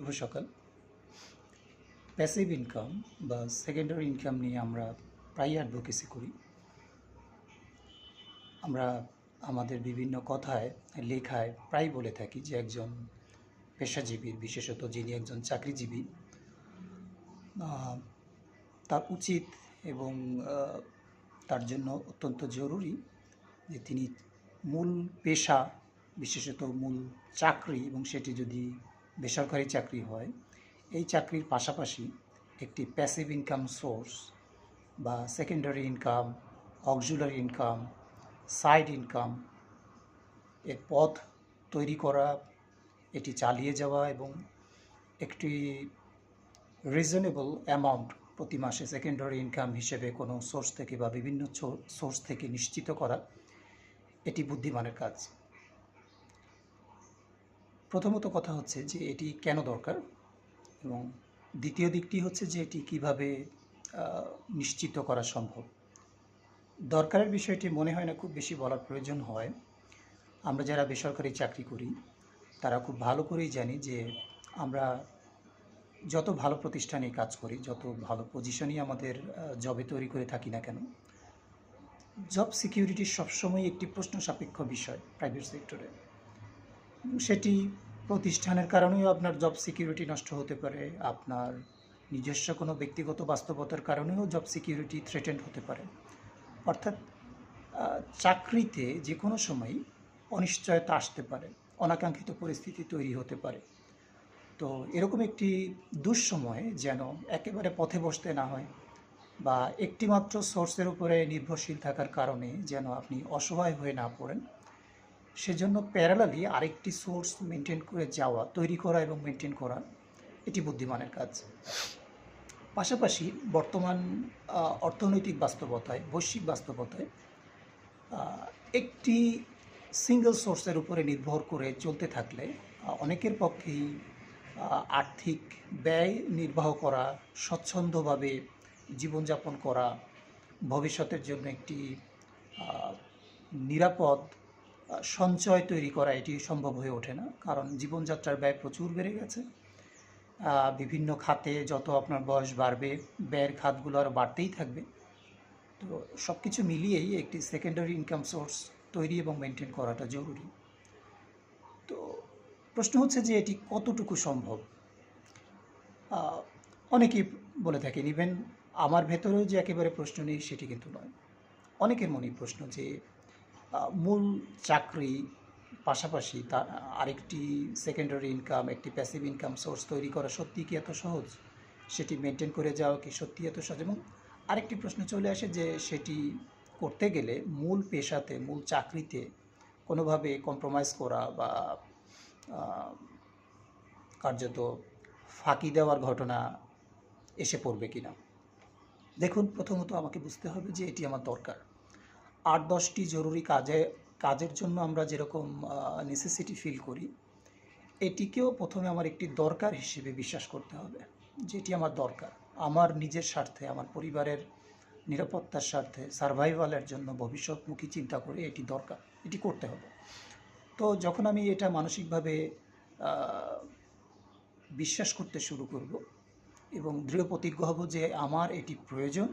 শুভ সকাল। Passive income বা secondary income নিয়ে আমরা প্রায় অ্যাডভোকেসি করি। আমরা আমাদের বিভিন্ন কথায়, লেখায় প্রায় বলে থাকি যে একজন পেশাজীবীর বিশেষত যিনি একজন চাকরিজীবী তার উচিত এবং তার জন্য অত্যন্ত জরুরি যে তিনি মূল পেশা, বিশেষত মূল চাকরি এবং সেটি যদি বেসরকারি চাকরি হয়। এই চাকরির পাশাপাশি একটি প্যাসিভ ইনকাম সোর্স বা secondary income auxiliary income side income এর পথ তৈরি করা, এটি চালিয়ে যাওয়া এবং একটি রিজনেবল অ্যামাউন্ট প্রতি মাসে সেকেন্ডারি ইনকাম হিসেবে কোনো সোর্স থেকে বা বিভিন্ন সোর্স থেকে নিশ্চিত করা, এটি বুদ্ধিমানের কাজ। প্রথমত কথা হচ্ছে যে এটি কেন দরকার এবং দ্বিতীয় দিকটি হচ্ছে যে এটি কীভাবে নিশ্চিত করা সম্ভব। দরকারের বিষয়টি মনে হয় না খুব বেশি বলার প্রয়োজন হয়। আমরা যারা বেসরকারি চাকরি করি, তারা খুব ভালো করেই জানি যে আমরা যত ভালো প্রতিষ্ঠানে কাজ করি, যত ভালো পজিশনই আমাদের জবে তৈরি করে থাকি না কেন জব সিকিউরিটি সবসময় একটি প্রশ্ন সাপেক্ষ বিষয় প্রাইভেট সেক্টরে সেটি প্রতিষ্ঠানের কারণেও আপনার জব সিকিউরিটি নষ্ট হতে পারে, আপনার নিজস্ব কোনো ব্যক্তিগত বাস্তবতার কারণেও জব সিকিউরিটি থ্রেটেন্ড হতে পারে। অর্থাৎ চাকরিতে যে কোনো সময় অনিশ্চয়তা আসতে পারে, অনাকাঙ্ক্ষিত পরিস্থিতি তৈরি হতে পারে। তো এরকম একটি দুঃসময়ে যেন একেবারে পথে বসতে না হয় বা একটিমাত্র সোর্সের উপরে নির্ভরশীল থাকার কারণে যেন আপনি অসহায় হয়ে না পড়েন সেজন্য প্যারালালি আরেকটি সোর্স মেনটেন করে যাওয়া, তৈরি করা এবং মেনটেন করা, এটি বুদ্ধিমানের কাজ। পাশাপাশি বর্তমান অর্থনৈতিক বাস্তবতায়, বৈশ্বিক বাস্তবতায় একটি সিঙ্গেল সোর্সের উপরে নির্ভর করে চলতে থাকলে অনেকের পক্ষেই আর্থিক ব্যয় নির্বাহ করা, স্বচ্ছন্দভাবে জীবনযাপন করা, ভবিষ্যতের জন্য একটি নিরাপদ সঞ্চয় তৈরি করা এটি সম্ভব হয়ে ওঠে না। কারণ জীবনযাত্রার ব্যয় প্রচুর বেড়ে গেছে। বিভিন্ন খাতে যত আপনার বয়স বাড়বে, ব্যয়ের খাতগুলো আরও বাড়তেই থাকবে। তো সব কিছু মিলিয়েই একটি সেকেন্ডারি ইনকাম সোর্স তৈরি এবং মেনটেন করাটা জরুরি। তো প্রশ্ন হচ্ছে যে এটি কতটুকু সম্ভব? অনেকেই বলে থাকেন ইভেন আমার ভেতরেও যে একেবারে প্রশ্ন নেই, সেটি কিন্তু নয়। অনেকের মনেই প্রশ্ন যে মূল চাকরি পাশাপাশি তার আরেকটি সেকেন্ডারি ইনকাম একটি প্যাসিভ ইনকাম সোর্স তৈরি করা সত্যি কি এত সহজ? সেটি মেনটেন করে যাওয়া কি সত্যি এত সহজ? এবং আরেকটি প্রশ্ন চলে আসে যে সেটি করতে গেলে মূল পেশাতে, মূল চাকরিতে কোনোভাবে কম্প্রোমাইজ করা বা কার্যত ফাঁকি দেওয়ার ঘটনা এসে পড়বে কিনা? দেখুন, প্রথমত আমাকে বুঝতে হবে যে এটি আমার দরকার। আট দশটি জরুরি কাজে, কাজের জন্য আমরা যেরকম নেসেসিটি ফিল করি, এটিকেও প্রথমে আমার একটি দরকার হিসেবে বিশ্বাস করতে হবে, যেটি আমার দরকার। আমার নিজের স্বার্থে, আমার পরিবারের নিরাপত্তার স্বার্থে সার্ভাইভালের জন্য ভবিষ্যৎমুখী চিন্তা করে এটি দরকার, এটি করতে হবে। তো যখন আমি এটা মানসিকভাবে বিশ্বাস করতে শুরু করব এবং দৃঢ় প্রতিজ্ঞ হব যে আমার এটি প্রয়োজন,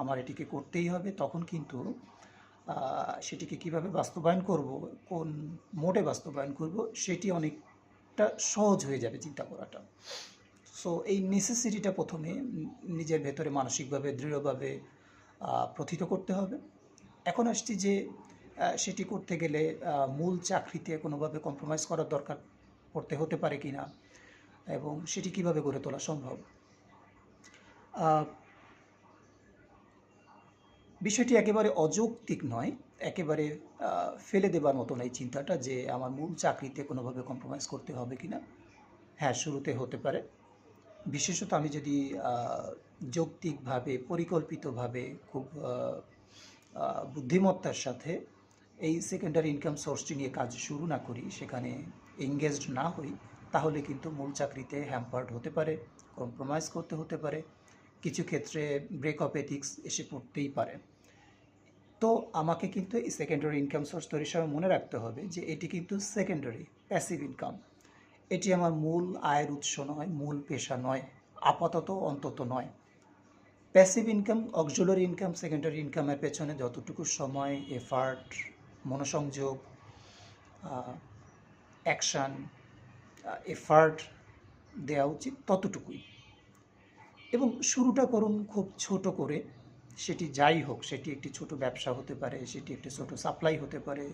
আমার এটিকে করতেই হবে, তখন কিন্তু সেটিকে কীভাবে বাস্তবায়ন করব, কোন মোডে বাস্তবায়ন করব, সেটি অনেকটা সহজ হয়ে যাবে চিন্তা করাটা। সো এই নেসেসিটিটা প্রথমে নিজের ভেতরে মানসিকভাবে, দৃঢ়ভাবে প্রথিত করতে হবে। এখন আসছি যে সেটি করতে গেলে মূল চাকরিতে কোনোভাবে কম্প্রোমাইজ করার দরকার পড়তে হতে পারে কি না এবং সেটি কীভাবে গড়ে তোলা সম্ভব? বিষয়টি একেবারে অযৌক্তিক নয়, একেবারে ফেলে দেবার মতন এই চিন্তাটা যে আমার মূল চাকরিতে কোনোভাবে কম্প্রোমাইজ করতে হবে কি না হ্যাঁ শুরুতে হতে পারে। বিশেষত আমি যদি যৌক্তিকভাবে, পরিকল্পিতভাবে খুব বুদ্ধিমত্তার সাথে এই সেকেন্ডারি ইনকাম সোর্সটি নিয়ে কাজ শুরু না করি, সেখানে এঙ্গেজড না হই, তাহলে কিন্তু মূল চাকরিতে হ্যাম্পার্ড হতে পারে কম্প্রোমাইজ করতে হতে পারে। কিছু ক্ষেত্রে ব্রেক অফ এথিক্স এসে পড়তেই পারে। তো আমাকে কিন্তু এই সেকেন্ডারি ইনকাম সোর্স তৈরির সময় মনে রাখতে হবে যে এটি কিন্তু সেকেন্ডারি প্যাসিভ ইনকাম এটি আমার মূল আয়ের উৎস নয়, মূল পেশা নয়, আপাতত অন্তত নয়। Passive income auxiliary income secondary ইনকামের পেছনে যতটুকু সময় এফার্ট মনোসংযোগ অ্যাকশান এফার্ট দেওয়া উচিত ততটুকুই। এবং শুরুটা করুন খুব ছোট করে। সেটি যাই হোক, সেটি একটি ছোট ব্যবসা হতে পারে, সেটি একটি ছোট সাপ্লাই হতে পারে,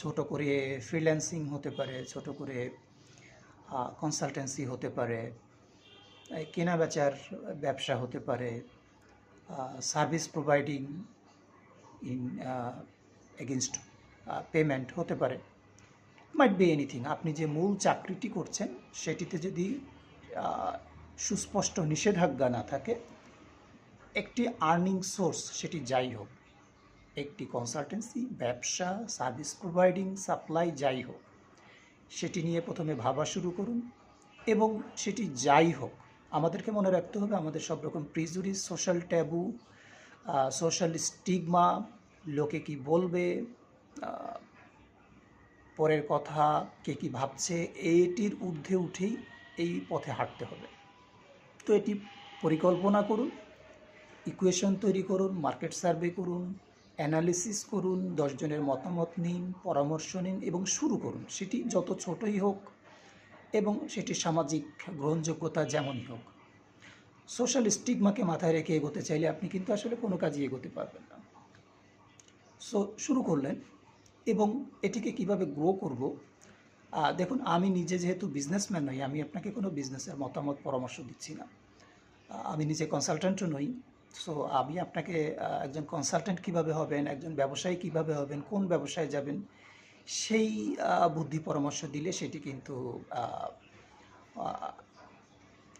ছোট করে ফ্রিল্যান্সিং হতে পারে, ছোট করে কনসালটেন্সি হতে পারে কেনা বেচার ব্যবসা হতে পারে service providing in against payment হতে পারে। মাইট বি এনিথিং আপনি যে মূল চাকরিটি করছেন, সেটিতে যদি সুস্পষ্ট নিষেধাজ্ঞা না থাকে, একটি আর্নিং সোর্স সেটি যাই হোক, একটি কনসালটেন্সি ব্যবসা সার্ভিস প্রোভাইডিং সাপ্লাই যাই হোক, সেটি নিয়ে প্রথমে ভাবা শুরু করুন এবং সেটি যাই হোক, আমাদেরকে মনে রাখতে হবে আমাদের সব রকম prejudices social taboo social stigma লোকে কি বলবে পরের কথা কে কি ভাবছে, এটির ঊর্ধ্বে উঠেই এই পথে হাঁটতে হবে। তো এটি পরিকল্পনা করুন ইকুয়েশন তৈরি করুন মার্কেট সার্ভে করুন অ্যানালিসিস করুন, দশজনের মতামত নিন, পরামর্শ নিন এবং শুরু করুন। সেটি যত ছোটই হোক এবং সেটি সামাজিক গ্রহণযোগ্যতা যেমনই হোক। সোশ্যাল স্টিগমাকে মাথায় রেখে এগোতে চাইলে আপনি কিন্তু আসলে কোনো কাজই এগোতে পারবেন না। সো শুরু করলেন এবং এটিকে কীভাবে গ্রো করব দেখুন, আমি নিজে যেহেতু বিজনেসম্যান নই, আমি আপনাকে কোনো বিজনেসের মতামত, পরামর্শ দিচ্ছি না। আমি নিজে কনসালট্যান্টও নই সো আমি আপনাকে একজন কনসালট্যান্ট কীভাবে হবেন, একজন ব্যবসায়ী কীভাবে হবেন, কোন ব্যবসায় যাবেন, সেই বুদ্ধি পরামর্শ দিলে সেটি কিন্তু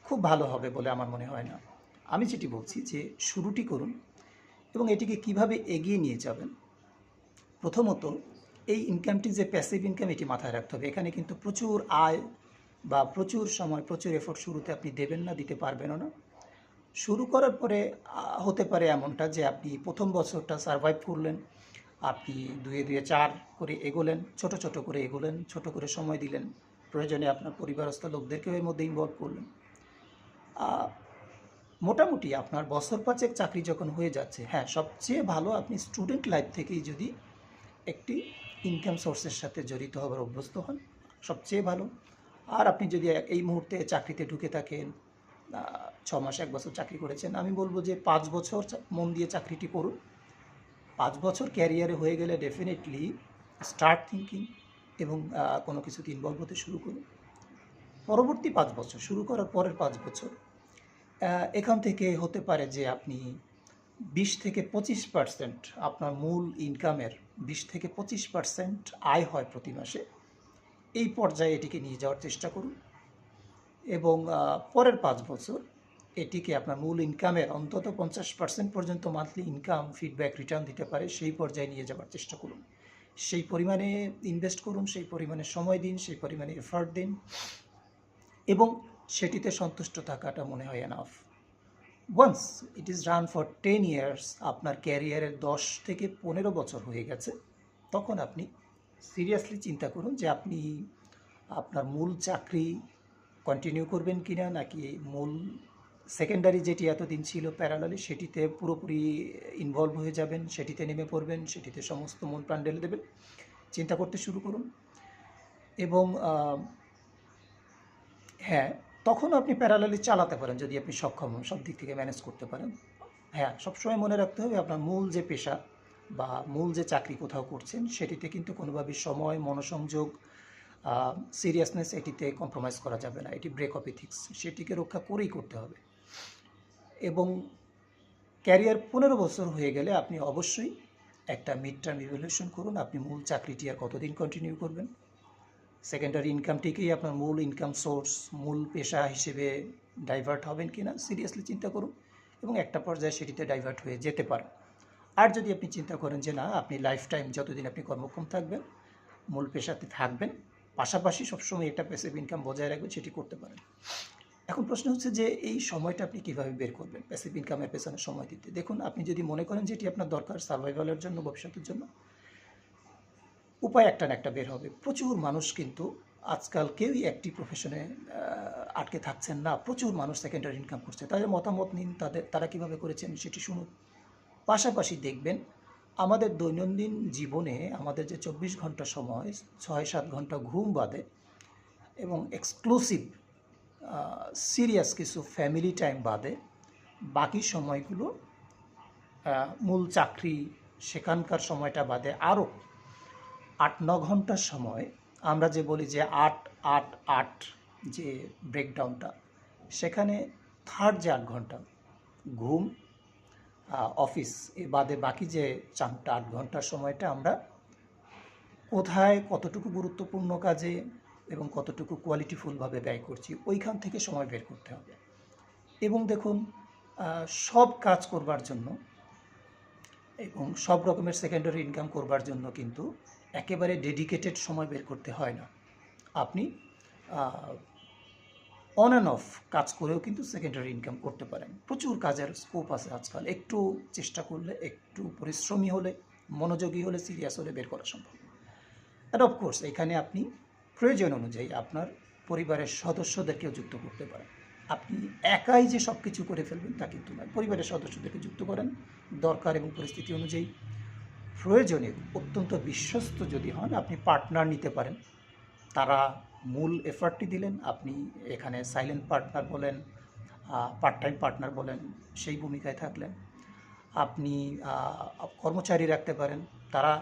খুব ভালো হবে বলে আমার মনে হয় না। আমি যেটি বলছি যে, শুরুটি করুন এবং এটিকে কীভাবে এগিয়ে নিয়ে যাবেন, প্রথমত এই ইনকামটি যে প্যাসিভ ইনকাম এটি মাথায় রাখতে হবে। এখানে কিন্তু প্রচুর আয় বা প্রচুর সময়, প্রচুর এফোর্ট শুরুতে আপনি দেবেন না, দিতে পারবেনও না। শুরু করার পরে হতে পারে এমনটা যে আপনি প্রথম বছরটা সারভাইভ করলেন, আপনি দুয়ে দুয়ে চার করে এগোলেন, ছোট ছোট করে এগোলেন, ছোট করে সময় দিলেন, প্রয়োজনে আপনার পরিবারস্থ লোকদেরকেও এর মধ্যে ইনভলভ করলেন। মোটামুটি আপনার বছর পাঁচেক চাকরি যখন হয়ে যাচ্ছে হ্যাঁ সবচেয়ে ভালো আপনি স্টুডেন্ট লাইফ থেকেই যদি একটি ইনকাম সোর্সের সাথে জড়িত হবার অভ্যস্ত হন, সবচেয়ে ভালো। আর আপনি যদি এই মুহূর্তে চাকরিতে ঢুকে থাকেন ছ মাস, এক বছর চাকরি করেছেন, আমি বলব যে পাঁচ বছর মন দিয়ে চাকরিটি করুন। পাঁচ বছর ক্যারিয়ারে হয়ে গেলে ডেফিনেটলি স্টার্ট থিঙ্কিং এবং কোনো কিছুতে ইনভলভ হতে শুরু করুন। পরবর্তী পাঁচ বছর, শুরু করার পরের পাঁচ বছর এখান থেকে হতে পারে যে আপনি বিশ থেকে পঁচিশ পার্সেন্ট আপনার মূল ইনকামের বিশ থেকে পঁচিশ পার্সেন্ট আয় হয় প্রতি মাসে। এই পর্যায়ে এটিকে নিয়ে যাওয়ার চেষ্টা করুন এবং পরের পাঁচ বছর এটিকে আপনার মূল ইনকামের অন্তত পঞ্চাশ পার্সেন্ট পর্যন্ত মান্থলি ইনকাম, ফিডব্যাক, রিটার্ন দিতে পারে, সেই পর্যায়ে নিয়ে যাওয়ার চেষ্টা করুন। সেই পরিমাণে ইনভেস্ট করুন, সেই পরিমাণে সময় দিন, সেই পরিমাণে এফার্ট দিন এবং সেটিতে সন্তুষ্ট থাকাটা মনে হয় enough once it is run for ten years আপনার ক্যারিয়ারের দশ থেকে পনেরো বছর হয়ে গেছে, তখন আপনি সিরিয়াসলি চিন্তা করুন যে আপনি আপনার মূল চাকরি কন্টিনিউ করবেন কি না নাকি মূল সেকেন্ডারি যেটি এতদিন ছিল প্যারালালি সেটিতে পুরোপুরি ইনভলভ হয়ে যাবেন, সেটিতে নেমে পড়বেন, সেটিতে সমস্ত মন প্রাণ ঢেলে দেবেন। চিন্তা করতে শুরু করুন। এবং হ্যাঁ তখন আপনি প্যারালালি চালাতে পারেন যদি আপনি সক্ষম হন, সব দিক থেকে ম্যানেজ করতে পারেন। হ্যাঁ সবসময় মনে রাখতে হবে আপনার মূল যে পেশা বা মূল যে চাকরি কোথাও করছেন, সেটিতে কিন্তু কোনোভাবে সময়, মনোসংযোগ সিরিয়াসনেস এটিতে কম্প্রোমাইজ করা যাবে না। এটি ব্রেক অফ ইথিক্স সেটিকে রক্ষা করেই করতে হবে। এবং ক্যারিয়ার পনেরো বছর হয়ে গেলে আপনি অবশ্যই একটা মিড টার্ম ইভ্যালুয়েশন করুন। আপনি মূল চাকরিটি আর কতদিন কন্টিনিউ করবেন? সেকেন্ডারি ইনকামটিকেই আপনার মূল ইনকাম সোর্স মূল পেশা হিসেবে ডাইভার্ট হবেন কি না সিরিয়াসলি চিন্তা করুন এবং একটা পর্যায়ে সেটিতে ডাইভার্ট হয়ে যেতে পারেন। আর যদি আপনি চিন্তা করেন যে না, আপনি লাইফ টাইম যতদিন আপনি কর্মক্ষম থাকবেন, মূল পেশাতে থাকবেন, পাশাপাশি সবসময় একটা প্যাসিভ ইনকাম বজায় রাখবেন, সেটি করতে পারেন। এখন প্রশ্ন হচ্ছে যে, এই সময়টা আপনি কীভাবে বের করবেন? প্যাসিভ ইনকামের পেছনে সময় দিতে। দেখুন, আপনি যদি মনে করেন যে এটি আপনার দরকার সার্ভাইভালের জন্য, ভবিষ্যতের জন্য উপায় একটা না একটা বের হবে। প্রচুর মানুষ কিন্তু আজকাল কেউই একটি প্রফেশনে আটকে থাকছেন না। প্রচুর মানুষ সেকেন্ডারি ইনকাম করছে। তাদের মতামত নিন, তাদের, তারা কীভাবে করেছেন সেটি শুনুন। পাশাপাশি দেখবেন, আমাদের দৈনন্দিন জীবনে আমাদের যে চব্বিশ ঘণ্টা সময়, ছয় সাত ঘণ্টা ঘুম বাদে এবং এক্সক্লুসিভ সিরিয়াস কিছু ফ্যামিলি টাইম বাদে বাকি সময়গুলো মূল চাকরি, সেখানকার সময়টা বাদে আরও আট, ন ঘণ্টার সময় আমরা যে বলি যে আট আট আট যে ব্রেকডাউনটা সেখানে থার্ড যে আট ঘণ্টা, ঘুম অফিস এ বাদে বাকি যে চারটা, আট ঘণ্টার সময়টা আমরা কোথায় কতটুকু গুরুত্বপূর্ণ কাজে এবং কতটুকু কোয়ালিটিফুলভাবে ব্যয় করছি, ওইখান থেকে সময় বের করতে হবে। এবং দেখুন সব কাজ করবার জন্য এবং সব রকমের সেকেন্ডারি ইনকাম করবার জন্য কিন্তু একেবারে ডেডিকেটেড সময় বের করতে হয় না। আপনি অন অ্যান্ড অফ কাজ করেও কিন্তু সেকেন্ডারি ইনকাম করতে পারেন। প্রচুর কাজের স্কোপ আছে আজকাল। একটু চেষ্টা করলে, একটু পরিশ্রমী হলে, মনোযোগী হলে সিরিয়াস হলে বের করা সম্ভব। অ্যান্ড অফকোর্স এখানে আপনি প্রয়োজন অনুযায়ী আপনার পরিবারের সদস্যদেরকেও যুক্ত করতে পারেন। আপনি একাই যে সব কিছু করে ফেলবেন তা কিন্তু নয়। পরিবারের সদস্যদেরকে যুক্ত করেন। দরকার এবং পরিস্থিতি অনুযায়ী প্রয়োজনে অত্যন্ত বিশ্বস্ত যদি হন, আপনি পার্টনার নিতে পারেন। তারা মূল এফার্টটি দিলেন, আপনি এখানে সাইলেন্ট পার্টনার বলেন পার্ট টাইম পার্টনার বলেন, সেই ভূমিকায় থাকলেন। আপনি কর্মচারী রাখতে পারেন, তারা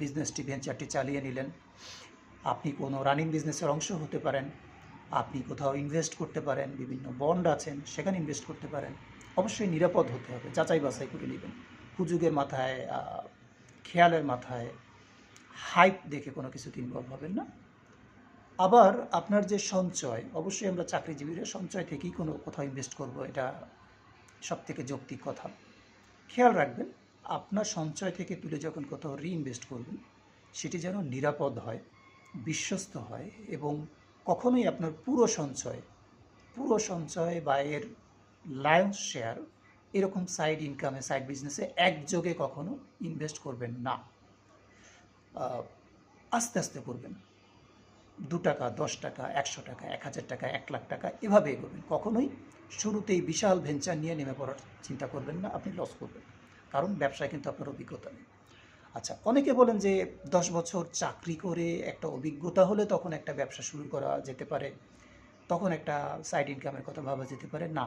বিজনেসটি ভেঞ্চারটি চালিয়ে নিলেন। আপনি কোনো রানিং বিজনেসের অংশ হতে পারেন, আপনি কোথাও ইনভেস্ট করতে পারেন, বিভিন্ন বন্ড আছেন, সেখানে ইনভেস্ট করতে পারেন। অবশ্যই নিরাপদ হতে হবে যাচাই বাছাই করে নেবেন। হুজুগের মাথায় খেয়ালের মাথায় হাইপ দেখে কোনো কিছুতে ইনভলভ হবেন না। আবার আপনার যে সঞ্চয়, অবশ্যই আমরা চাকরিজীবীরা সঞ্চয় থেকেই কোনো কোথাও ইনভেস্ট করব, এটা সব থেকে যৌক্তিক কথা। খেয়াল রাখবেন, আপনার সঞ্চয় থেকে তুলে যখন কোথাও রিইনভেস্ট করবেন, সেটি যেন নিরাপদ হয়, বিশ্বস্ত হয় এবং কখনোই আপনার পুরো সঞ্চয় পুরো সঞ্চয় বা এর লায়ন্স শেয়ার এরকম সাইড ইনকামে সাইড বিজনেসে একযোগে কখনো ইনভেস্ট করবেন না। আস্তে আস্তে করবেন। দু টাকা, দশ টাকা, একশো টাকা, এক হাজার টাকা, এক লাখ টাকা, এভাবে এগোবেন। কখনোই শুরুতেই বিশাল ভেঞ্চার নিয়ে নেমে পড়ার চিন্তা করবেন না, আপনি লস করবেন। কারণ ব্যবসায় কিন্তু আপনার অভিজ্ঞতা নেই। আচ্ছা অনেকে বলেন যে দশ বছর চাকরি করে একটা অভিজ্ঞতা হলে তখন একটা ব্যবসা শুরু করা যেতে পারে, তখন একটা সাইড ইনকামের কথা ভাবা যেতে পারে। না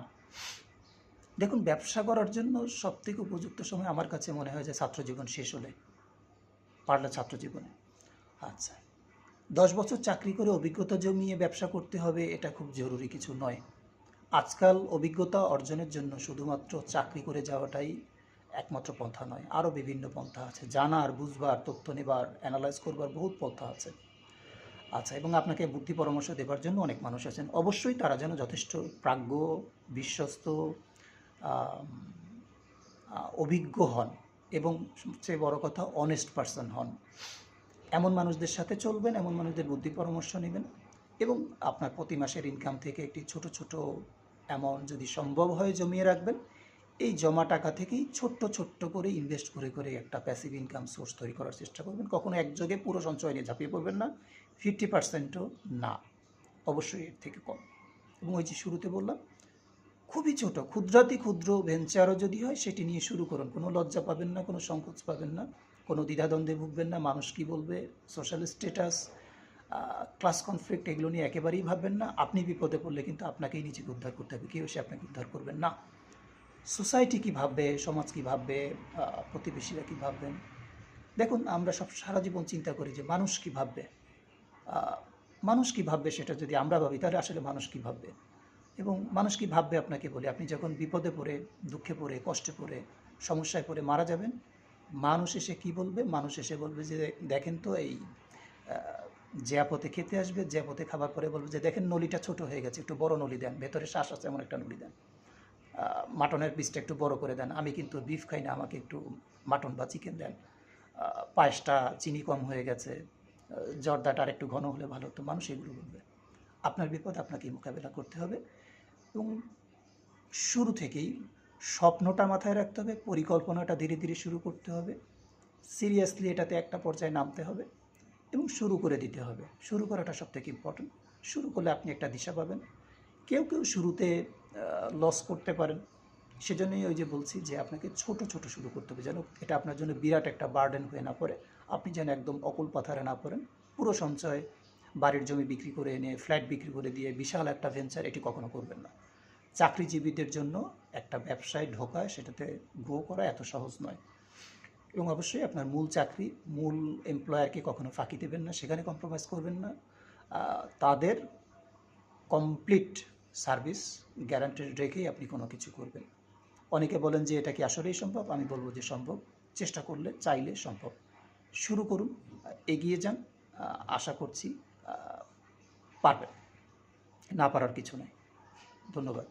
দেখুন, ব্যবসা করার জন্য সবথেকে উপযুক্ত সময় আমার কাছে মনে হয় যে ছাত্রজীবন শেষ হলে, পারলে ছাত্রজীবনে আচ্ছা দশ বছর চাকরি করে অভিজ্ঞতা জমিয়ে ব্যবসা করতে হবে, এটা খুব জরুরি কিছু নয়। আজকাল অভিজ্ঞতা অর্জনের জন্য শুধুমাত্র চাকরি করে যাওয়াটাই একমাত্র পন্থা নয়, আরও বিভিন্ন পন্থা আছে। জানার, বুঝবার, তথ্য নেবার অ্যানালাইজ করবার বহুত পন্থা আছে। আচ্ছা এবং আপনাকে বুদ্ধি পরামর্শ দেবার জন্য অনেক মানুষ আছেন। অবশ্যই তারা যেন যথেষ্ট প্রাজ্ঞ, বিশ্বস্ত অভিজ্ঞ হন এবং সবচেয়ে বড় কথা অনেস্ট পারসন হন। এমন মানুষদের সাথে চলবেন, এমন মানুষদের বুদ্ধি পরামর্শ নেবেন এবং আপনার প্রতি মাসের ইনকাম থেকে একটি ছোট ছোট অ্যামাউন্ট যদি সম্ভব হয় জমিয়ে রাখবেন, এই জমা টাকা থেকেই ছোট্ট ছোট্ট করে ইনভেস্ট করে করে একটা প্যাসিভ ইনকাম সোর্স তৈরি করার চেষ্টা করবেন। কখনো একযোগে পুরো সঞ্চয় নিয়ে ঝাঁপিয়ে পড়বেন না ফিফটি পার্সেন্টও না, অবশ্যই এর থেকে কম। এবং ওই যে শুরুতে বললাম খুবই ছোট, ক্ষুদ্রাতি ক্ষুদ্র ভেঞ্চারও যদি হয়, সেটি নিয়ে শুরু করুন। কোনো লজ্জা পাবেন না, কোনো সংকোচ পাবেন না। কোনো দ্বিধাদ্বন্দ্বে ভুগবেন না, মানুষ কী বলবে সোশ্যাল স্ট্যাটাস ক্লাস কনফ্লিক্ট এগুলো নিয়ে একেবারেই ভাববেন না। আপনি বিপদে পড়লে কিন্তু আপনাকেই নিজেকে উদ্ধার করতে হবে, কেউ সে আপনাকে উদ্ধার করবেন না। সোসাইটি কী ভাববে, সমাজ কী ভাববে প্রতিবেশীরা কী ভাববেন? দেখুন, আমরা সব সারা জীবন চিন্তা করি যে মানুষ কী ভাববে? মানুষ কী ভাববে সেটা যদি আমরা ভাবি, তাহলে আসলে মানুষ কী ভাববে? এবং মানুষ কি ভাববে আপনাকে বলে? আপনি যখন বিপদে পড়ে, দুঃখে পড়ে, কষ্টে পড়ে, সমস্যায় পড়ে মারা যাবেন, মানুষ এসে কী বলবে? মানুষ এসে বলবে যে, দেখেন তো এই পথে খেতে আসবে পথে খাবার পরে বলবে যে, দেখেন নলিটা ছোট হয়ে গেছে, একটু বড় নলি দেন, ভেতরে শ্বাস আছে এমন একটা নলি দেন। মাটনের পিসটা একটু বড় করে দেন, আমি কিন্তু বিফ খাই না, আমাকে একটু মাটন বা চিকেন দেন। পায়েসটা চিনি কম হয়ে গেছে জর্দাটা আর একটু ঘন হলে ভালো হতো। মানুষ এগুলো বলবে। আপনার বিপদ আপনাকেই মোকাবেলা করতে হবে। এবং শুরু থেকেই স্বপ্নটা মাথায় রাখতে হবে, পরিকল্পনাটা ধীরে ধীরে শুরু করতে হবে সিরিয়াসলি এটাতে একটা পর্যায়ে নামতে হবে এবং শুরু করে দিতে হবে। শুরু করাটা সব থেকে ইম্পর্টেন্ট শুরু করলে আপনি একটা দিশা পাবেন। কেউ কেউ শুরুতে লস করতে পারেন। সেজন্যই ওই যে বলছি যে আপনাকে ছোট ছোট শুরু করতে হবে যেন এটা আপনার জন্য বিরাট একটা বার্ডেন হয়ে না পড়ে। আপনি যেন একদম অকুল পাথারে না পড়েন। পুরো সঞ্চয় বাড়ির জমি বিক্রি করে এনে ফ্ল্যাট বিক্রি করে দিয়ে বিশাল একটা ভেঞ্চার এটি কখনো করবেন না। চাকরিজীবীদের জন্য একটা ব্যবসায় ঢোকা সেটাতে গ্রো করা এত সহজ নয়। এবং অবশ্যই আপনার মূল চাকরি, মূল এমপ্লয়ারকে কখনো ফাঁকি দেবেন না, সেখানে কম্প্রোমাইজ করবেন না। তাদের কমপ্লিট সার্ভিস গ্যারান্টেড রেখেই আপনি কোনো কিছু করবেন। অনেকে বলেন যে এটা কি আসলেই সম্ভব? আমি বলব যে সম্ভব। চেষ্টা করলে, চাইলে সম্ভব। শুরু করুন, এগিয়ে যান। আশা করছি পারবেন না পারার কিছু নেই। ধন্যবাদ।